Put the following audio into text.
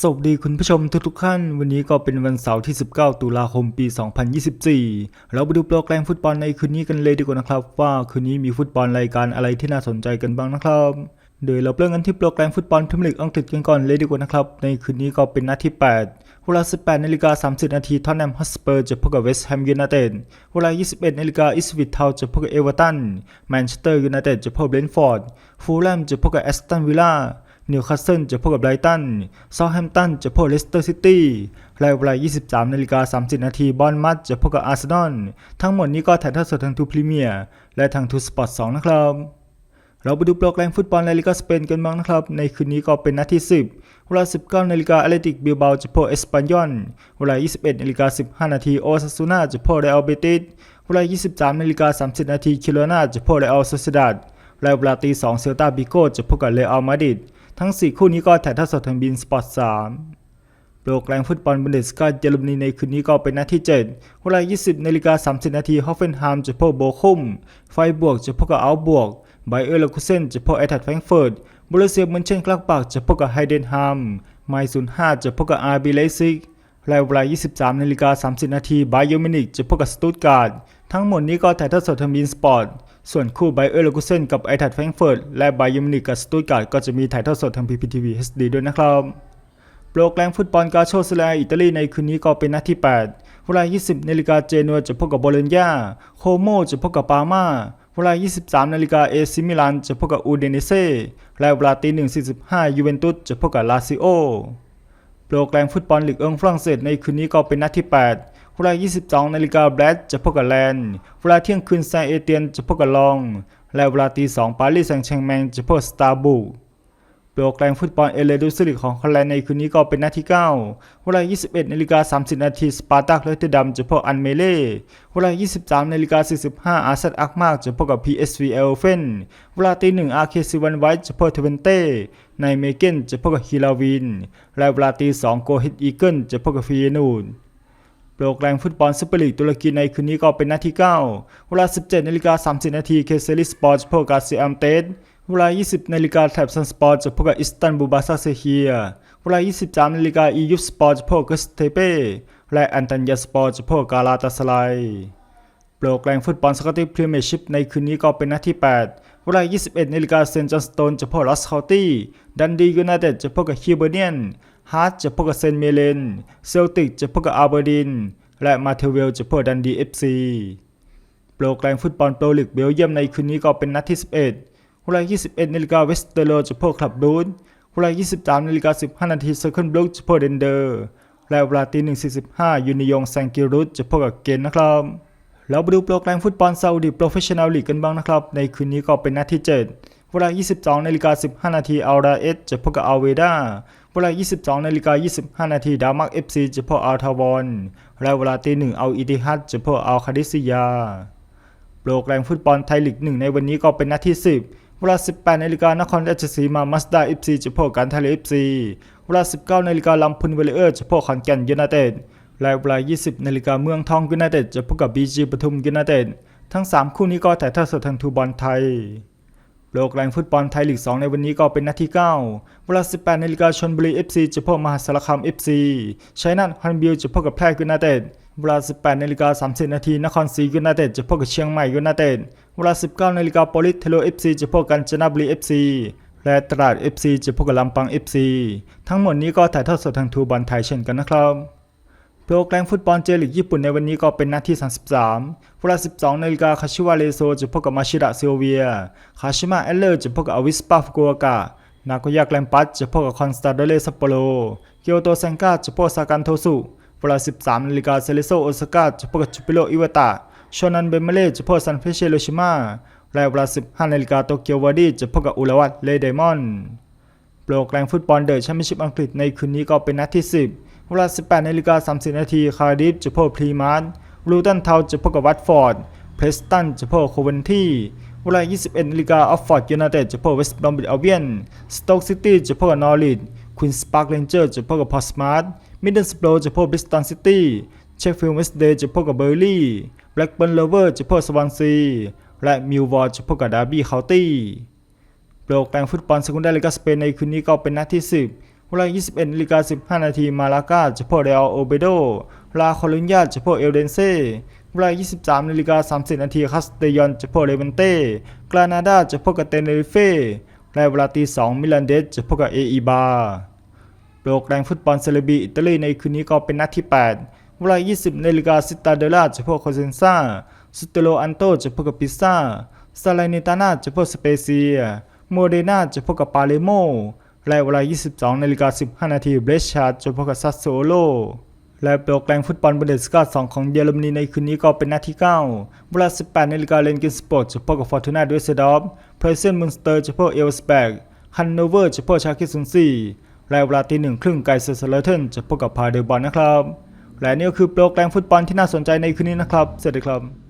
สวัสดีคุณผู้ชมทุกๆท่าน วันนี้ก็เป็นวันเสาร์ที่ 19 ตุลาคมปี 2024 เราไปดูโปรแกรมฟุตบอลในคืนนี้กันเลยดีกว่านะครับ ว่าคืนนี้มีฟุตบอลรายการอะไรที่น่าสนใจกันบ้างนะครับ โดยเราเริ่มกันที่โปรแกรมฟุตบอลพรีเมียร์ลีกอังกฤษกันก่อนเลยดีกว่านะครับ ในคืนนี้ก็เป็นนัดที่ 8 เวลา 18นาฬิกา30 นาทีท็อตแนมฮอสเปอร์จะพบกับเวสต์แฮมยูไนเต็ด เวลา 21นาฬิกาอิสวิทเทาจะพบกับเอเวอร์ตัน แมนเชสเตอร์ยูไนเต็ดจะพบกับเบรนท์ฟอร์ด ฟูลแลมจะพบกับแอสตันวิลล่า นิวคาสเซิลจะพบกับไบรตันเซาท์แฮมป์ตันจะพบเลสเตอร์ซิตี้และเวลา 23 นาฬิกา 30 นาทีบอลมัดจะพบกับอาร์เซนอลทั้งหมดนี้ก็ถ่ายทอดสดทางทูพรีเมียร์และทางทูสปอร์ต2นะครับเราไปดูโปรแกรมฟุตบอลในลีกาสเปนกันบ้างนะครับ ในคืนนี้ก็เป็นนัดที่ 10 เวลา 19นาฬิกาแอตเลติกบิลบาจะพบเอสปันยอน เวลา 21นาฬิกา15 นาทีโอซาซูนาจะพบเรอัลเบติส เวลา 23นาฬิกา30 นาทีคิโรนาจะพบเรอัลโซซิดาดและเวลาตี2เซลตาบิโกจะพบกับเรอัลมาดริด ทั้ง 4 คู่นี้ก็ถ่ายทอดสดทางบินสปอร์ต3โปรแกรมฟุตบอลบุนเดสกาเยอรมนีในคืนนี้ก็เป็นนัดที่ 7เวลา 20นาฬิกา30 นาทีฮอฟเฟนไฮม์จะพบโบคุม ไฟบวกจะพบกับอัลบวกไบเออร์เลคุเซนจะพบแอทัดแฟรงเฟิร์ตบรูเซียเมนเชนกลักบากจะพบกับไฮเดนฮัมไมซุน5จะพบกับอาร์บีเลซิก และเวลา 23นาฬิกา30 นาทีไบเยอร์มินิกจะพบกับสตูตการ์ด ทั้งหมดนี้ก็ถ่ายทอดสดทางบินสปอร์ต ส่วนคู่ไบเออร์เลกุเซนกับไอทัดแฟรงเฟิร์ตและไบเยอร์มินิกกับสตูตการ์ดก็จะมีถ่ายทอดสดทาง PPTV HD ด้วยนะครับ โปรแกรมฟุตบอลกาโชสเลอิตาลีในคืนนี้ก็เป็นนัดที่ 8 เวลา 20นาฬิกาเจนัวจะพบกับโบโลญญา โคโมจะพบกับปาร์มาเวลา 23 นาฬิกาเอซิมิลานจะพบกับอูเดเนเซ่ และเวลาตี1.45ยูเวนตุสจะพบกับลาซิโอ โปรแกรมฟุตบอลลีกเอิงฝรั่งเศสในคืนนี้ก็เป็นนัดที่ 8 เวลา 22 นาฬิกาแบลตจะพบกับแลนด์เวลาเที่ยงคืนแซงเอเตียนจะพบกับลอง และเวลาตี2ปารีสแซงต์แชงแมงจะพบกับสตาร์บุก โปรแกรมฟุตบอลเอเลดูสลิกของฮอลแลนด์ในคืนนี้ก็เป็นนัดที่ 9 เวลา 21นาฬิกา30 นาทีสปาร์ตักเลอเตดัมจะพบอันเมเล่เวลา 23นาฬิกา45อาร์เซนอักมากจะพบกับ PSV เอลเฟนเวลาตี1อาร์เคซีวันไวท์จะพบเทเวนเต้ในเมเกนจะพบกับฮิลาวิน และเวลาตี2โกฮิตอีเกิลจะพบกับฟีเยนูนโปรแกรมฟุตบอลซูเปอร์ลีกตุรกีในคืนนี้ก็เป็นนัดที่ 9 เวลา 17นาฬิกา30 นาทีเคเซลิสปอร์ตจะพบกับซีอัมเตส เวลา 20นาฬิกาแถบซันสปอร์ตจะพบกับอิสตันบูลบาซาเซเฮีย เวลา 23นาฬิกาอียุฟสปอร์ตจะพบกับสเตเป้และอันตันยาสปอร์ตจะพบกับกาลาตาสไลโปรแกรมฟุตบอลสกอตติชพรีเมียร์ชิพในคืนนี้ก็เป็นนัดที่ 8 เวลา 21นาฬิกาเซนต์จอห์นสโตนจะพบกับลอสคาตี้ดันดียูไนเต็ดจะพบกับฮิวเบเนียนฮาร์ตจะพบกับเซนเมเลนเซลติกจะพบกับอาร์เบอร์ดิน และมาเทเวลจะพบกับดันดีเอฟซีโปรแกรมฟุตบอลโปรลีกเบลเยียมในคืนนี้ก็เป็นนัดที่ 11 เวลา 21นาฬิกาเวสเตอร์โลจะพบคลับบูนเวลา 23นาฬิกา15นาทีเซอร์เคิลบลูกจะพบเดนเดอร์และเวลาตี1.45ยูนิยงแซงกิรุตจะพบกับเกนนะครับ แล้วไปดูโปรแกรมฟุตบอลซาอุดิโปรเฟชชั่นแนลลีกกันบ้างนะครับ ในคืนนี้ก็เป็นนัดที่ 7 เวลา 22นาฬิกา15 นาทีอัลราเอสจะพบกับอัลเวดาเวลา 22นาฬิกา25 นาทีดามักเอฟซีจะพบอัลทาวอนและเวลาตี1เอาอิติฮัดจะพบกับอัลคาดิซิยา โปรแกรมฟุตบอลไทยลีกหนึ่งในวันนี้ก็เป็นนัดที่ 10 เวลา 18นาฬิกานครราชสีมามัสดาเอฟซีจะพบกับการทะเลอฟซีเวลา 19นาฬิกาลำพูนเวลเลอร์จะพบขอนแก่นยูไนเต็ดและเวลา 20นาฬิกาเมืองทองยูไนเต็ดจะพบกับบีจีปทุมยูไนเต็ดทั้ง 3 คู่นี้ก็ถ่ายทอดสดทางทูบอลไทยโปรแกรมฟุตบอลไทยลีก 2 ในวันนี้ก็เป็นนัดที่ 9 เวลา 18นาฬิกาชลบุรี FC จะพบกับมหาสารคาม FC ชัยนาทฮันบิลจะพบกับแพร่ยูไนเต็ด เวลา 18นาฬิกา30นาทีนครศรียูไนเต็ดจะพบกับเชียงใหม่ยูไนเต็ดเวลา 19นาฬิกาโปลิสเทโล FC จะพบกับกาญจนบุรี FC และตราด FC จะพบกับลำปาง FC ทั้งหมดนี้ก็ถ่ายทอดสดทางทูบอลไทยเช่นกันนะครับโปรแกรมฟุตบอลเจลีกญี่ปุ่นในวันนี้ก็เป็นนัดที่ 33 เวลา 12นาฬิกาคาชิวาเลโซจะพบกับมาชิดะซิโอเวีย คาชิมะเอลเลอร์จะพบกับอวิสปาฟุกุโอกะ นาโกยะแกลมปัสจะพบกับคอนสตาโดเลซัปโปโร เกียวโตเซนกาจะพบกับซากันโทสุ เวลา 13นาฬิกาเซเลโซโอซาก้าจะพบกับจูปิโรอิวาตะโชนันเบเมเลจะพบกับซันเฟเชโรชิมาและเวลา 15นาฬิกาโตเกียววาดีจะพบกับอุลวัตเลเดมอนโปรแกรมฟุตบอลเดอะแชมเปี้ยนชิพอังกฤษในคืนนี้ก็เป็นนัดที่ 10 เวลา 18นาฬิกา30นาทีคาร์ดิฟจะพบกับพรีมาร์ทลูตันเทาจะพบกับวัตฟอร์ด เพรสตันจะพบกับโคเวนทีเวลา 21นาฬิกาออฟฟอร์ดยูไนเต็ดจะพบกับเวสต์บรอมบิดอัลเบียน สโต๊กซิตี้จะพบกับนอริทควีนส์ปาร์คเรนเจอร์จะพบกับพอสมาร์ท มิดเดิลสโปรจะพบบิสตันซิตี้ เชฟฟิลด์เวสเดย์จะพบกับเบอร์ลี่แบล็กเบิร์นเลเวอร์จะพบสวอนซี และมิลวอร์จะพบกับดาร์บี้เคานตี้โปรแกรมฟุตบอลสกุนเดลีกาสเปนในคืนนี้ก็เป็นนัดที่ 10เวเวลา 21นาฬิกา15 นาทีมาลากาจะพบเรอัลโอเบโด ลาโคลุญญาจะพบเอลเดนเซเวลา 23นาฬิกา30 นาทีคาสเตยอนจะพบเลเวนเต้ กรานาดาจะพบกับเตเนริเฟ่และเวลาตี2มิลันเดสจะพบกับเออีบา โปรแกรมฟุตบอลเซเลบีอิตาลีในคืนนี้ก็เป็นนัดที่ 8 เวลา 20นาฬิกาซิตาเดล่าจะพบกับโคเซนซาสุเตโลอันโตจะพบกับปิซ่าซาลาเนตานาจะพบกับสเปเซีย โมเดนาจะพบกับปาเลโม และเวลา 22นาฬิกา15นาทีเบรชาจะพบกับซัสโซโลและโปรแกรมฟุตบอลบุนเดสกา2ของเยอรมนีในคืนนี้ก็เป็นนัดที่ 9 เวลา 18นาฬิกาเลนกินสปอร์ตจะพบกับฟอร์ตูนาดูเซดอฟเพรเซนมุนสเตอร์จะพบกับเอลสแบกฮันโนเวอร์จะพบกับชาคิซุนซี และเวลาตีหนึ่งครึ่งไกเซอร์สเลเทนจะพบกับพาเดลบอลนะครับ และนี่ก็คือโปรแกรมฟุตบอลที่น่าสนใจในคืนนี้นะครับ สวัสดีครับ